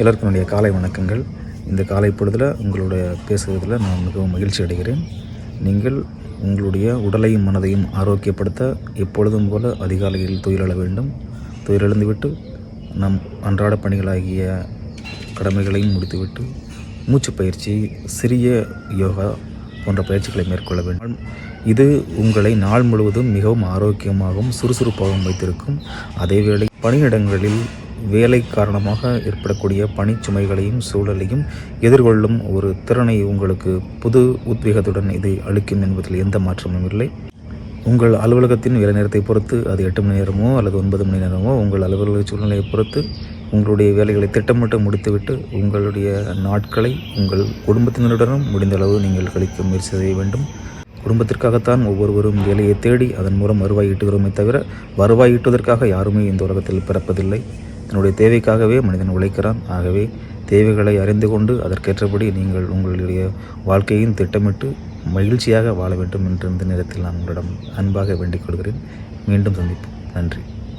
எல்லாருக்கும் என்னுடைய காலை வணக்கங்கள். இந்த காலை பொழுதில் உங்களுடைய பேசுவதில் நான் மிகவும் மகிழ்ச்சி அடைகிறேன். நீங்கள் உங்களுடைய உடலையும் மனதையும் ஆரோக்கியப்படுத்த எப்பொழுதும் போல அதிகாலையில் துயிலெழ வேண்டும். துயிலெழுந்துவிட்டு நம் அன்றாட பணிகளாகிய கடமைகளையும் முடித்துவிட்டு மூச்சு பயிற்சி சிறிய யோகா போன்ற பயிற்சிகளை மேற்கொள்ள வேண்டும். இது உங்களை நாள் முழுவதும் மிகவும் ஆரோக்கியமாகவும் சுறுசுறுப்பாகவும் வைத்திருக்கும். அதேவேளை பணியிடங்களில் வேலை காரணமாக ஏற்படக்கூடிய பணிச்சுமைகளையும் சூழலையும் எதிர்கொள்ளும் ஒரு திறனை உங்களுக்கு புது உத்வேகத்துடன் இது அளிக்கும் என்பதில் எந்த மாற்றமும் இல்லை. உங்கள் அலுவலகத்தின் வேலை நேரத்தை பொறுத்து அது எட்டு மணி நேரமோ அல்லது ஒன்பது மணி நேரமோ உங்கள் அலுவலக சூழ்நிலையை பொறுத்து உங்களுடைய வேலைகளை திட்டமிட்டு முடித்துவிட்டு உங்களுடைய நாட்களை உங்கள் குடும்பத்தினருடனும் முடிந்த அளவு நீங்கள் கழிக்க முயற்சி செய்ய வேண்டும். குடும்பத்திற்காகத்தான் ஒவ்வொருவரும் வேலையை தேடி அதன் மூலம் வருவாய் ஈட்டுகிறோமே தவிர வருவாய் ஈட்டுவதற்காக யாருமே இந்த உலகத்தில் பிறப்பதில்லை. தன்னுடைய தேவைக்காகவே மனிதன் உழைக்கிறான். ஆகவே தேவைகளை அறிந்து கொண்டு அதற்கேற்றபடி நீங்கள் உங்களுடைய வாழ்க்கையின் திட்டமிட்டு மகிழ்ச்சியாக வாழ வேண்டும் என்ற இந்த நேரத்தில் நான் உங்களிடம் அன்பாக வேண்டிக் கொள்கிறேன். மீண்டும் சந்திப்போம். நன்றி.